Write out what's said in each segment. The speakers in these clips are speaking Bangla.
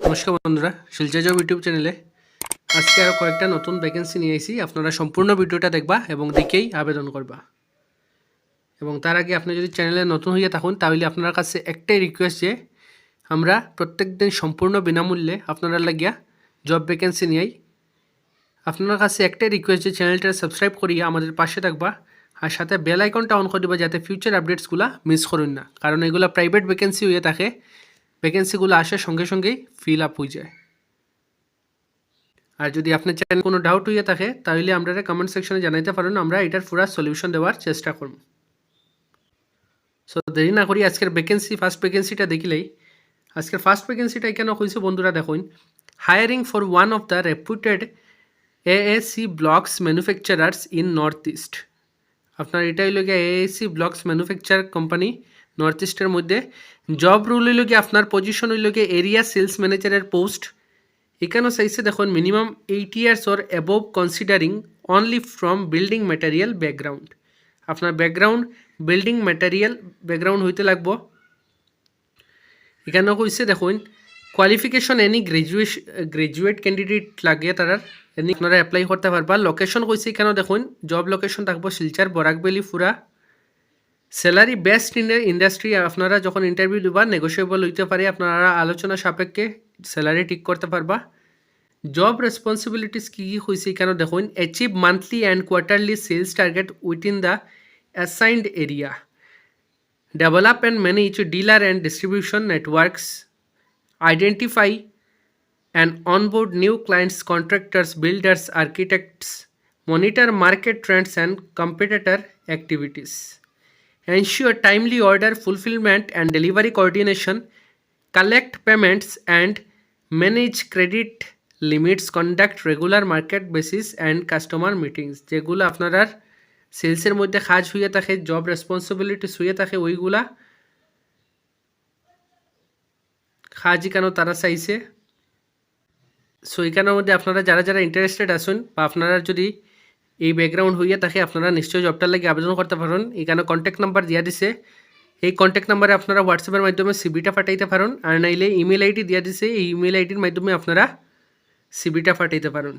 নমস্কার বন্ধুরা শিলচা জব ইউটিউব চ্যানেলে আজকে আরও কয়েকটা নতুন ভ্যাকেন্সি নিয়ে এসেছি। আপনারা সম্পূর্ণ ভিডিওটা দেখবা এবং দেখেই আবেদন করবা। এবং তার আগে আপনি যদি চ্যানেলে নতুন হয়ে থাকুন, তাহলে আপনার কাছে একটাই রিকোয়েস্ট যে, আমরা প্রত্যেক দিন সম্পূর্ণ বিনামূল্যে আপনারা লাগিয়া জব ভ্যাকেন্সি নিয়েই আপনার কাছে একটাই রিকোয়েস্ট যে, চ্যানেলটা সাবস্ক্রাইব করিয়া আমাদের পাশে থাকবা আর সাথে বেল আইকনটা অন করে দিবা যাতে ফিউচার আপডেটসগুলো মিস করুন না। কারণ এগুলো প্রাইভেট ভ্যাকেন্সি হয়ে থাকে। ভ্যাকেন্সিগুলো আসার সঙ্গে সঙ্গেই ফিল আপ হয়ে যায়। আর যদি আপনার চ্যানেল কোনো ডাউট হয়ে থাকে, তাহলে আমরা কমেন্ট সেকশনে জানাইতে পারেন, আমরা এটার পুরা সলিউশন দেওয়ার চেষ্টা করব। সো দেরি না করি, আজকের ভ্যাকেন্সি ফার্স্ট ভ্যাকেন্সিটা দেখিলেই। আজকের ফার্স্ট ভ্যাকেন্সিটা কেন হয়েছে বন্ধুরা দেখুন। Hiring for one of the reputed AAC blocks manufacturers in north east আপনার এটা হইল গিয়ে AAC blocks manufacture company north ইস্টের মধ্যে জব রুল হইল গিয়ে আপনার পজিশন হইল গিয়ে এরিয়া সেলস ম্যানেজারের পোস্ট এখানেও চাইছে দেখুন minimum eight years or above considering only from building material background আপনার ব্যাকগ্রাউন্ড বিল্ডিং ম্যাটেরিয়াল ব্যাকগ্রাউন্ড হইতে লাগবো। এখানেও কইছে দেখুন qualification any graduation graduate candidate লাগে তারার এনি আপনারা অ্যাপ্লাই করতে পারবা। লোকেশন কইছে এখানেও দেখুন জব লোকেশন থাকব শিলচার বরাকবেলি ফুরা। স্যালারি বেস্ট ইন্ডাস্ট্রি আপনারা যখন ইন্টারভিউ দেবা নেগোসিয়েবল হইতে পারে, আপনারা আলোচনা সাপেক্ষে স্যালারি ঠিক করতে পারবা। জব রেসপন্সিবিলিটিস কী কী হয়েছে কেন দেখুন achieve monthly and quarterly sales target within the assigned area develop and manage dealer and distribution networks identify and onboard new clients contractors builders architects monitor market trends and competitor activities ensure timely order fulfillment and delivery coordination, collect payments and manage credit limits, conduct regular market basis and customer meetings যেগুলো আপনারা সেলসের মধ্যে কাজ হয়ে থাকে জব রেসপন্সিবিলিটিস হয়ে থাকে ওইগুলা কাজই কেন তারা চাইছে সো এখানের মধ্যে আপনারা যারা যারা ইন্টারেস্টেড আসুন বা আপনারা যদি এই ব্যাকগ্রাউন্ড হইয়া থাকে আপনারা নিশ্চয়ই জবটার লাগে আবেদন করতে পারেন। এখানে কন্ট্যাক্ট নাম্বার দিয়া দিছে। এই কন্ট্যাক্ট নাম্বারে আপনারা হোয়াটসঅ্যাপের মাধ্যমে সিবিটা পাঠাইতে পারেন আর নাইলে ইমেল আইডি দিয়া দিছে, এই ইমেল আইডির মাধ্যমে আপনারা সিবিটা পাঠাইতে পারেন।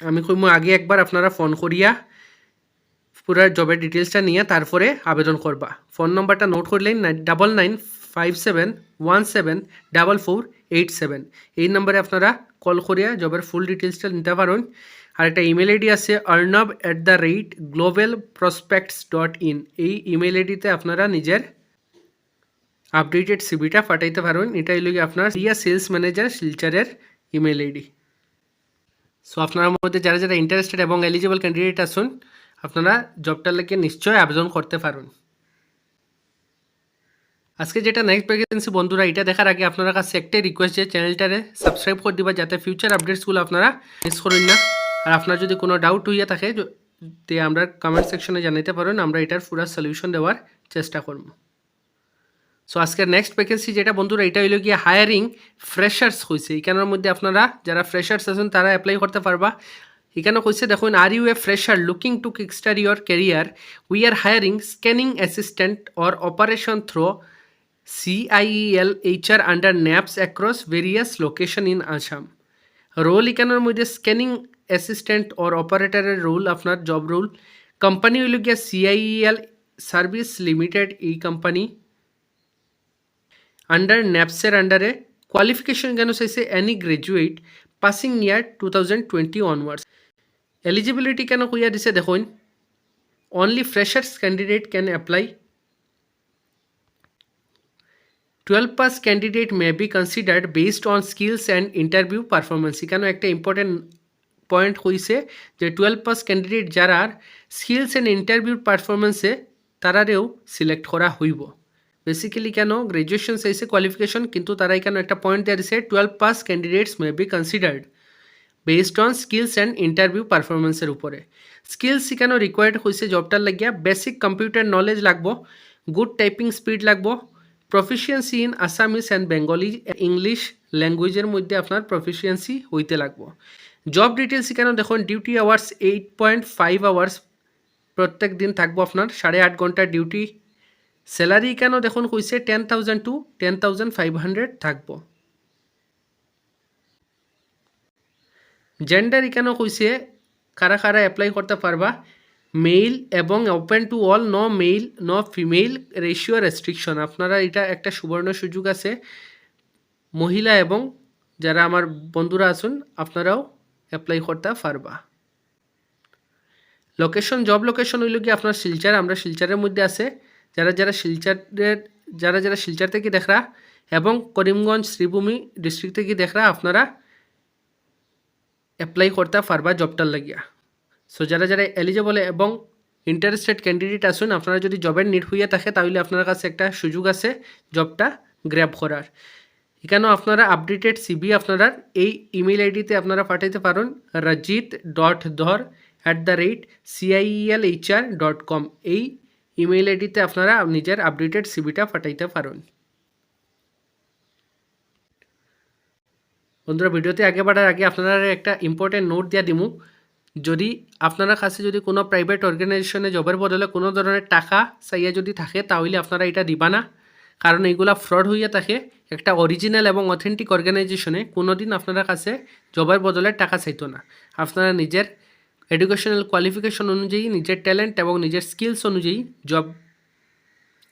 আমি কইমু আগে একবার আপনারা ফোন করিয়া পুরা জবের ডিটেলসটা নিয়ে তারপরে আবেদন করবা। ফোন নম্বরটা নোট করলেন double nine five seven one seven double four eight seven এই নম্বরে আপনারা কল করিয়া জবের ফুল ডিটেলসটা নিতে পারেন। আর একটা ইমেল আইডি আছে Arnab at the rate global prospects dot in এই ইমেল আইডিতে আপনারা নিজের আপডেটেড সিবিটা পাঠাইতে পারেন। এটাই লগে আপনার ইয়া সেলস ম্যানেজার শিলচারের ইমেল আইডি সো আপনার মধ্যে যারা যারা ইন্টারেস্টেড এবং এলিজিবল ক্যান্ডিডেট আসুন আপনারা জবটার লেগে নিশ্চয়ই আবেদন করতে পারুন। আজকে যেটা নেক্সট ভ্যাকেন্সি বন্ধুরা, এটা দেখার আগে আপনার কাছে একটাই রিকোয়েস্ট যে চ্যানেলটারে সাবস্ক্রাইব করে দিবা, যাতে ফিউচার আপডেটসগুলো আপনারা মিস করুন না। আর আপনার যদি কোনো ডাউট হইয়া থাকে তে আমরা কমেন্ট সেকশনে জানাইতে পারেন, আমরা এটার পুরো সলিউশন দেওয়ার চেষ্টা করব। সো আজকের নেক্সট ভ্যাকেন্সি যেটা, বন্ধুরা, এটা হইল গিয়ে হায়ারিং ফ্রেশার্স হয়েছে এখানের মধ্যে আপনারা যারা ফ্রেশার্স আছেন, তারা অ্যাপ্লাই করতে পারবা। এখানে কইছে, দেখুন are you a fresher looking to kickstart your career we are hiring scanning assistant or operation through HR under NAPS across various location in Assam role এখানের মধ্যে স্ক্যানিং অ্যাসিস্ট্যান্ট অর অপারেটরের রোল আপনার জব রোল কোম্পানি হইল গিয়া সিআইএল সার্ভিস লিমিটেড এই কোম্পানি আন্ডার ন্যাপসের আন্ডারে কোয়ালিফিকেশন কেন চাইছে? Any graduate passing year two thousand twenty onwards eligibility কেন কইয়া দিছে? দেখুন only freshers candidate can apply twelve pass candidate may be considered based on skills and interview performance এখানেও একটা ইম্পর্টেন্ট পয়েন্ট হইছে যে টুয়েলভ পাস ক্যান্ডিডেট যারা স্কিলস অ্যান্ড ইন্টারভিউ পারফরমেন্সে তারারেও সিলেক্ট করা হইব বেসিক্যালি কেন গ্রাজুয়েশন চাইছে কোয়ালিফিকেশন কিন্তু তারা এখানে একটা পয়েন্ট দেওয়া দিছে twelve pass candidates may be considered based on skills and interview পারফরমেন্সের উপরে স্কিলস এখানেও রিকোয়ার্ড হয়েছে জবটার লাগিয়া বেসিক কম্পিউটার নলেজ লাগবো গুড টাইপিং স্পিড লাগবো proficiency in Assamese and Bengali English ল্যাঙ্গুয়েজের মধ্যে আপনার প্রফিসিয়েন্সি হইতে লাগবো। জব ডিটেলস এখানে দেখুন duty hours eight point five hours প্রত্যেক দিন থাকব আপনার, সাড়ে আট ঘণ্টার ডিউটি স্যালারি কেন দেখুন কইছে ten thousand to ten thousand five hundred থাকব। জেন্ডার এখানেও কইছে কারা কারা অ্যাপ্লাই করতে পারবা মেইল এবং open to all no male no female ratio restriction আপনারা এটা একটা সুবর্ণ সুযোগ আছে। মহিলা এবং যারা আমার বন্ধুরা আছেন, আপনারাও অ্যাপ্লাই করতে পারবা। লোকেশন জব লোকেশন হইল কি আপনার শিলচার, আমরা শিলচারের মধ্যে আছে। যারা যারা শিলচারের, যারা যারা শিলচার থেকে দেখরা এবং করিমগঞ্জ, শ্রীভূমি ডিস্ট্রিক্ট থেকে দেখরা, আপনারা অ্যাপ্লাই করতে পারবা জবটার লাগিয়া। সো যারা যারা এলিজেবল এবং ইন্টারেস্টেড ক্যান্ডিডেট আসুন আপনারা যদি জবের নিড হইয়া থাকে, তাহলে আপনার কাছে একটা সুযোগ আছে জবটা গ্র্যাব করার। এখানেও আপনারা আপডেটেড সিবি আপনারা এই ইমেল আইডিতে আপনারা পাঠাইতে পারেন Rajit dot Dhar at the rate CIL HR dot com এই ইমেল আইডিতে আপনারা নিজের আপডেটেড সিবিটা পাঠাইতে পারেন। বন্ধুরা, ভিডিওতে আগে বাড়ার আগে আপনারা একটা ইম্পর্টেন্ট নোট দিয়া দিমু। যদি আপনারা কাছে যদি কোনো প্রাইভেট অর্গানাইজেশনে জবের বদলে কোনো ধরনের টাকা চাইয়া যদি থাকে, তাহলে আপনারা এটা দিবা না। কারণ এইগুলা ফ্রড হইয়া থাকে। একটা অরিজিনাল এবং অথেন্টিক অর্গানাইজেশনে কোনোদিন আপনারা কাছে জবের বদলে টাকা চাইতো না। আপনারা নিজের এডুকেশনাল কোয়ালিফিকেশন অনুযায়ী, নিজের ট্যালেন্ট এবং নিজের স্কিলস অনুযায়ী জব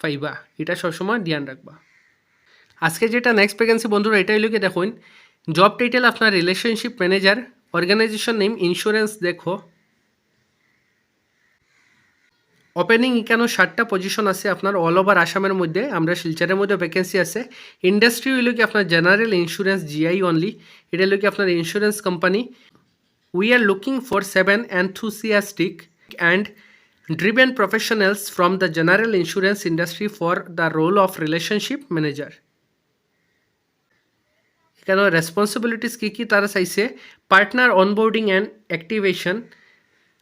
পাইবা। এটা সবসময় ধ্যান রাখবা। আজকে যেটা নেক্সট ভ্যাকেন্সি বন্ধুরা, এটাই লোকে দেখুন জব টাইটেল আপনার relationship manager organization name insurance দেখো। ওপেনিং এখানেও ষাটটা পজিশন আছে আপনার অল ওভার আসামের মধ্যে, আমরা শিলচারের মধ্যে ভ্যাকেন্সি আছে। ইন্ডাস্ট্রি হইল কি আপনার জেনারেল ইন্স্যুরেন্স জিআই অনলি এটা হলো কি আপনার insurance company we are looking for seven enthusiastic and driven professionals from the general insurance industry for the role of relationship manager এখানে রেসপন্সিবিলিটিস কী কী তারা চাইছে? Partner onboarding and activation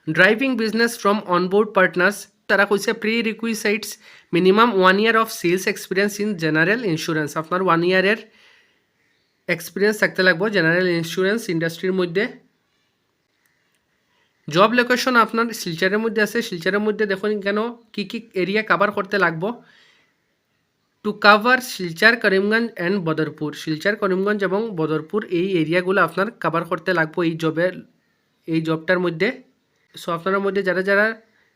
driving business from onboard partners তারা কইছে prerequisites minimum one year of sales experience in general insurance আপনার ওয়ান ইয়ারের এক্সপিরিয়েন্স থাকতে লাগবে জেনারেল ইন্স্যুরেন্স ইন্ডাস্ট্রির মধ্যে। জব লোকেশন আপনার শিলচারের মধ্যে আছে। শিলচারের মধ্যে দেখুন কেন কী কী এরিয়া কাভার করতে লাগবো। To cover Silchar, Karimganj and Badarpur. Silchar, Karimganj এবং বদরপুর এই এরিয়াগুলো আপনার কাভার করতে লাগবো এই জবের এই জবটার মধ্যে। সো আপনার মধ্যে যারা যারা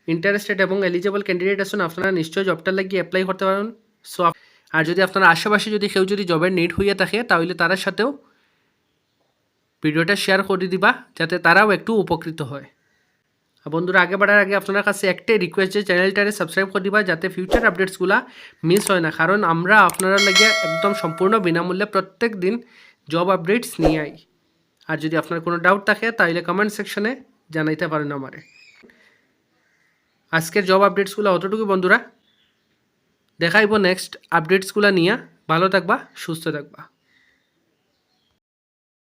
ইন্টারেস্টেড এবং এলিজেবল ক্যান্ডিডেট আছেন, আপনারা নিশ্চয়ই জবটার লাগিয়ে অ্যাপ্লাই করতে পারেন। সো আর যদি আপনার আশেপাশে যদি কেউ যদি জবের নিড হইয়া থাকে, তাহলে তার সাথেও ভিডিওটা শেয়ার করে দিবা, যাতে তারাও একটু উপকৃত হয়। বন্ধুরা, আগে বাড়ার আগে আপনার কাছে একটাই রিকোয়েস্ট যে চ্যানেলটারে সাবস্ক্রাইব করে দিবা, যাতে ফিউচার আপডেটসগুলো মিস হয় না। কারণ আমরা আপনারা লাগে একদম সম্পূর্ণ বিনামূল্যে প্রত্যেক দিন জব আপডেটস নিয়ে আই। আর যদি আপনার কোনো ডাউট থাকে তাহলে কমেন্ট সেকশনে জানাইতে পারেন আমারে। আজকের জব আপডেটসগুলো অতটুকু বন্ধুরা। দেখাইব নেক্সট আপডেটসগুলো নিয়ে। ভালো থাকবা, সুস্থ থাকবা।